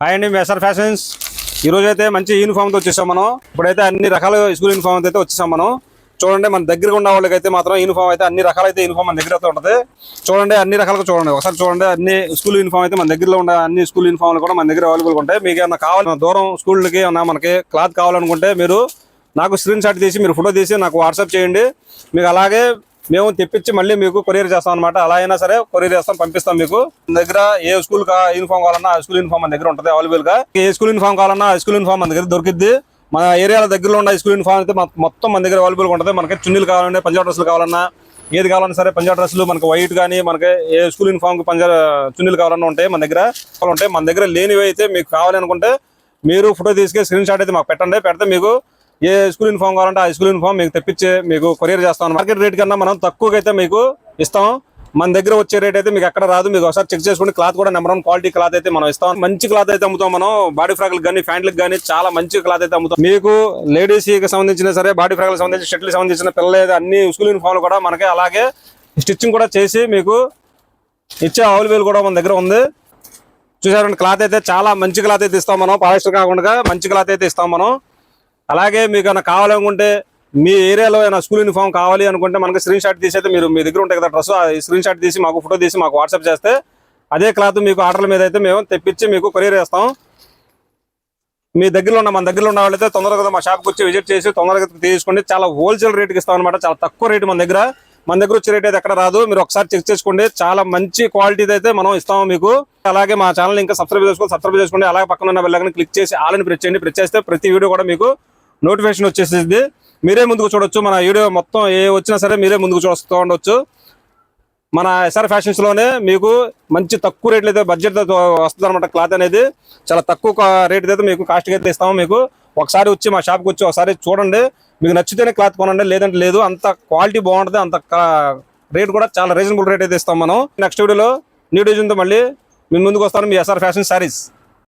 Hi అండి మెసర్ fashions ఈరోజు అయితే మంచి యూనిఫామ్తో వచ్చేసాం మనం. ఇప్పుడైతే అన్ని రకాల స్కూల్ యూనిఫామ్ అయితే వచ్చేసాం మనం. చూడండి మన దగ్గర ఉన్న వాళ్ళకైతే మాత్రం యూనిఫామ్ అయితే అన్ని రకాలైతే యూనిఫామ్ మన దగ్గర అయితే ఉంటుంది. చూడండి అన్ని రకాలుగా చూడండి. ఒకసారి చూడండి అన్ని స్కూల్ యూనిఫామ్ అయితే మన దగ్గరలో ఉన్న అన్ని స్కూల్ యూనిఫామ్లు కూడా మన దగ్గర అవైలబుల్ ఉంటాయి. మీకు ఏమన్నా కావాలి దూరం స్కూల్కి ఏమన్నా మనకి క్లాత్ కావాలనుకుంటే మీరు నాకు స్క్రీన్ షాట్ తీసి మీరు ఫోటో తీసి నాకు వాట్సాప్ చేయండి. మీకు అలాగే మేము తెప్పించి మళ్ళీ మీకు కొరియర్ చేస్తాం అనమాట అలా అయినా సరే కొరియర్ చేస్తాం పంపిస్తాం మీకు. దగ్గర ఏ స్కూల్ యూనిఫామ్ కావాలన్నా ఆ స్కూల్ యూనిఫామ్ మన దగ్గర ఉంటుంది అవైలబుల్గా. ఏ స్కూల్ యూనిఫామ్ కావాలన్నా ఆ స్కూల్ యూనిఫామ్ మన దగ్గర దొరికిద్ది. మన ఏరియాల దగ్గరలో ఉన్న స్కూల్ యూనిఫామ్ అయితే మొత్తం మన దగ్గర అవైలబుల్గా ఉంటుంది. మనకి చున్నీలు కావాలంటే పంజాబ్ డ్రెస్సులు కావాలన్నా ఏది కావాలన్నా సరే పంజాబ్ డ్రెస్సులు మనకి వైట్ కానీ మనకి ఏ స్కూల్ యూనిఫామ్ పంజాబ్ చున్నీలు కావాలన్నా ఉంటాయి మన దగ్గర. ఉంటాయి మన దగ్గర లేనివి అయితే మీకు కావాలనుకుంటే మీరు ఫోటో తీసుకొని స్క్రీన్ షాట్ అయితే మాకు పెట్టండి. పెడితే మీకు ఏ స్కూల్ యూనిఫామ్ కావాలంటే ఆ స్కూల్ యూనిఫామ్ మీకు తెప్పించి మీకు కొరియర్ చేస్తాం. మార్కెట్ రేట్ కన్నా మనం తక్కువగా అయితే మీకు ఇస్తాం. మన దగ్గర వచ్చే రేట్ అయితే మీకు ఎక్కడ రాదు. మీకు ఒకసారి చెక్ చేసుకోండి క్లాత్ కూడా నెంబర్ వన్ క్వాలిటీ క్లాత్ అయితే మనం ఇస్తాం. మంచి క్లాత్ అయితే అమ్ముతాం మనం. బాడీ ఫ్రాక్లకు కానీ ఫ్యాంట్లకు కానీ చాలా మంచి క్లాత్ అయితే అమ్ముతాం. మీకు లేడీస్కి సంబంధించిన సరే బాడీ ఫ్రాక్లకు సంబంధించిన షర్ట్లకు సంబంధించిన పిల్లలు అన్ని స్కూల్ యూనిఫామ్లు కూడా మనకి అలాగే స్టిచ్చింగ్ కూడా చేసి మీకు ఇచ్చే అవైలబుల్ కూడా మన దగ్గర ఉంది. చూసారండి క్లాత్ అయితే చాలా మంచి క్లాత్ అయితే ఇస్తాం మనం. పాలిస్టర్ కాకుండా మంచి క్లాత్ అయితే ఇస్తాం మనం. అలాగే మీకు ఏమైనా కావాలనుకుంటే మీ ఏరియాలో ఏమైనా స్కూల్ యూనిఫామ్ కావాలి అనుకుంటే మనకి స్క్రీన్ షాట్ తీసి అయితే మీరు మీ దగ్గర ఉంటాయి కదా డ్రెస్ స్క్రీన్ షాట్ తీసి మాకు ఫోటో తీసి మాకు వాట్సాప్ చేస్తే అదే క్లాత్ మీకు ఆర్డర్ల మీద అయితే మేము తెప్పించి మీకు కొరియర్ చేస్తాం. మీ దగ్గరలో ఉన్న మన దగ్గరలో ఉన్న వాళ్ళైతే తొందరగా మా షాప్కి వచ్చి విజిట్ చేసి తొందరగా తీసుకోండి. చాలా హోల్సేల్ రేట్కి ఇస్తాం అనమాట చాలా తక్కువ రేటు మన దగ్గర. మన దగ్గర వచ్చే రేట్ అయితే ఎక్కడ రాదు. మీరు ఒకసారి చెక్ చేసుకోండి. చాలా మంచి క్వాలిటీ అయితే మనం ఇస్తాము మీకు. అలాగే మా ఛానల్ ఇంకా సబ్స్క్రైబ్ చేసుకోండి సబ్స్క్రైబ్ చేసుకోండి. అలాగే పక్కన ఉన్న బెల్లైకన్ క్లిక్ చేసి ఆలని ప్రెస్ చేయండి. ప్రెస్ చేస్తే ప్రతి వీడియో కూడా మీకు నోటిఫికేషన్ వచ్చేసింది. మీరే ముందుకు చూడొచ్చు. మన వీడియో మొత్తం ఏ వచ్చినా సరే మీరే ముందుకు చూస్తూ ఉండొచ్చు. మన ఎస్ఆర్ ఫ్యాషన్స్లోనే మీకు మంచి తక్కువ రేట్లు అయితే బడ్జెట్ వస్తుంది అనమాట క్లాత్ అనేది. చాలా తక్కువ రేట్ అయితే మీకు కాస్ట్గా అయితే ఇస్తాము మీకు. ఒకసారి వచ్చి మా షాప్కి వచ్చి ఒకసారి చూడండి. మీకు నచ్చితేనే క్లాత్ కొనండి లేదంటే లేదు. అంత క్వాలిటీ బాగుంటుంది అంత రేట్ కూడా చాలా రీజనబుల్ రేట్ అయితే ఇస్తాం మనం. నెక్స్ట్ వీడియోలో న్యూ డిజైన్తో మళ్ళీ మీ ముందుకు వస్తాను మీ ఎస్ఆర్ ఫ్యాషన్ శారీస్